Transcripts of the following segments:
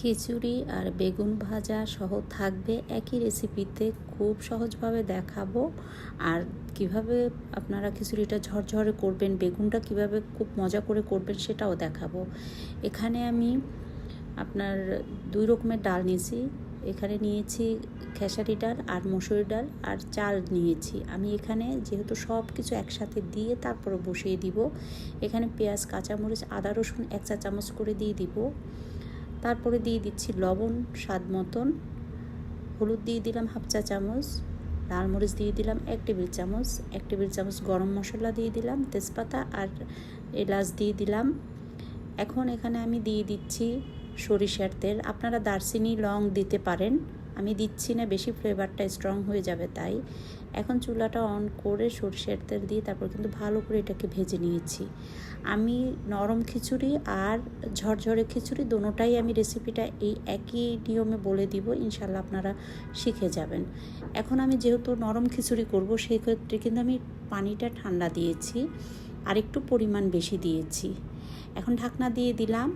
খিচুড়ি আর বেগুন ভাজা সহ থাকবে একই রেসিপিতে খুব সহজভাবে দেখাবো। আর কীভাবে আপনারা খিচুড়িটা ঝরঝরে করবেন, বেগুনটা কীভাবে খুব মজা করে করবেন সেটাও দেখাবো। এখানে আমি আপনার দুই রকমের ডাল নিয়েছি। এখানে নিয়েছি খেসারি ডাল আর মসুরি ডাল আর চাল নিয়েছি। আমি এখানে যেহেতু সব কিছু একসাথে দিয়ে তারপরে বসিয়ে দিব। এখানে পেঁয়াজ, কাঁচামরিচ, আদা, রসুন এক চা চামচ করে দিয়ে দিব। তারপরে দিয়ে দিচ্ছি লবণ, স্বাদ মতন। হলুদ দিয়ে দিলাম হাফ চা চামচ, লাল মরিচ দিয়ে দিলাম এক টেবিল চামচ, এক টেবিল চামচ গরম মশলা দিয়ে দিলাম, তেজপাতা আর এলাচ দিয়ে দিলাম। এখন এখানে আমি দিয়ে দিচ্ছি সরিষার তেল। আপনারা দারচিনি, লং দিতে পারেন। আমি দিচ্ছি না, বেশি ফ্লেভারটা স্ট্রং হয়ে যাবে তাই। এখন চুলাটা অন করে সরষের তেল দিয়ে তারপর কিন্তু ভালো করে এটাকে ভেজে নিয়েছি। আমি নরম খিচুড়ি আর ঝরঝরে খিচুড়ি দোনোটাই আমি রেসিপিটা এই একই নিয়মে বলে দিব, ইনশাল্লাহ আপনারা শিখে যাবেন। এখন আমি যেহেতু নরম খিচুড়ি করব সেই ক্ষেত্রে কিন্তু আমি পানিটা ঠান্ডা দিয়েছি, আর একটু পরিমাণ বেশি দিয়েছি। এখন ঢাকনা দিয়ে দিলাম।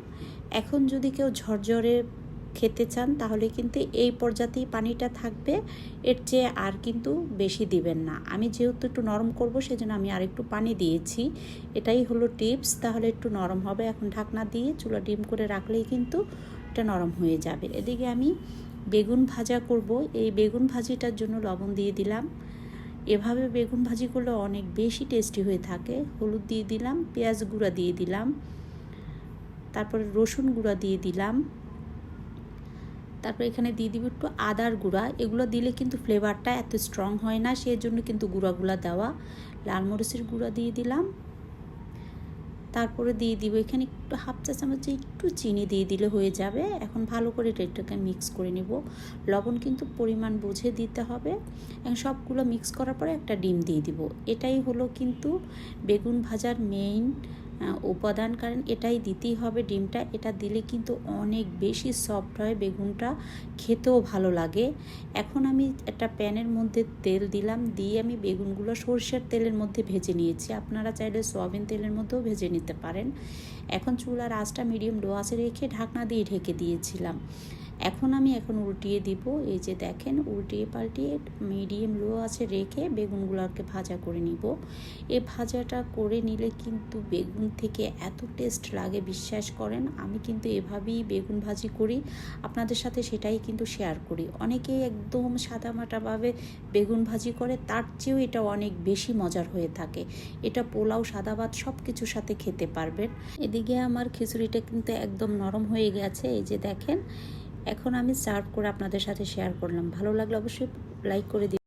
এখন যদি কেউ ঝরঝরে খেতে চান, তাহলে কিন্তু এই পর্যাতেই পানিটা থাকবে। এর চেয়ে আর কিন্তু বেশি দিবেন না। আমি যেহেতু একটু নরম করব, সেজন্য আমি আর একটু পানি দিয়েছি। এটাই হলো টিপস, তাহলে একটু নরম হবে। এখন ঢাকনা দিয়ে চুলা ডিম করে রাখলেই কিন্তু এটা নরম হয়ে যাবে। এদিকে আমি বেগুন ভাজা করব। এই বেগুন ভাজিটার জন্য লবণ দিয়ে দিলাম। এভাবে বেগুন ভাজি করলে অনেক বেশি টেস্টি হয়ে থাকে। হলুদ দিয়ে দিলাম, পেঁয়াজ গুঁড়া দিয়ে দিলাম। তারপরে রসুন গুঁড়া দিয়ে দিলাম। তারপর এখানে দিয়ে দিব একটু আদার গুঁড়া। এগুলো দিলে কিন্তু ফ্লেভারটা এত স্ট্রং হয় না সেই জন্য কিন্তু গুঁড়াগুলা দেওয়া। লাল মরিচের গুঁড়া দিয়ে দিলাম। তারপরে দিয়ে দিব এখানে একটু হাফ চা চামচে একটু চিনি দিয়ে দিলে হয়ে যাবে। এখন ভালো করে এটাকে মিক্স করে নিব। লবণ কিন্তু পরিমাণ বুঝে দিতে হবে। এবং সবগুলো মিক্স করার পরে একটা ডিম দিয়ে দিব। এটাই হলো কিন্তু বেগুন ভাজার মেইন উপাদান, কারণ এটাই দিতেই হবে ডিমটা। এটা দিলে কিন্তু অনেক বেশি সফট হয়, বেগুনটা খেতেও ভালো লাগে। এখন আমি একটা প্যানের মধ্যে তেল দিলাম, দিয়ে আমি বেগুনগুলো সর্ষের তেলের মধ্যে ভেজে নিয়েছি। আপনারা চাইলে সয়াবিন তেলের মধ্যেও ভেজে নিতে পারেন। এখন চুলার আঁচটা মিডিয়াম লো আছে রেখে ঢাকনা দিয়ে ঢেকে দিয়েছিলাম। এখন আমি এখন উল্টিয়ে দিব। এই যে দেখেন, উল্টিয়ে পাল্টিয়ে মিডিয়াম লো আছে রেখে বেগুনগুলোকে ভাজা করে নিব। এই ভাজাটা করে নিলে কিন্তু বেগুন থেকে এত টেস্ট লাগে, বিশ্বাস করেন। আমি কিন্তু এভাবেই বেগুন ভাজি করি। আপনাদের সাথে সেটাই কিন্তু শেয়ার করি। অনেকেই একদম সাদামাটাভাবে বেগুন ভাজি করে, তার চেয়েও এটা অনেক বেশি মজার হয়ে থাকে। এটা পোলাও সাদা ভাত সব কিছুর সাথে খেতে পারবেন। এদিকে আমার খিচুড়িটা কিন্তু একদম নরম হয়ে গেছে। এই যে দেখেন এখন আমি সার্ভ করে আপনাদের সাথে শেয়ার করলাম। ভালো লাগলে অবশ্যই লাইক করে দিই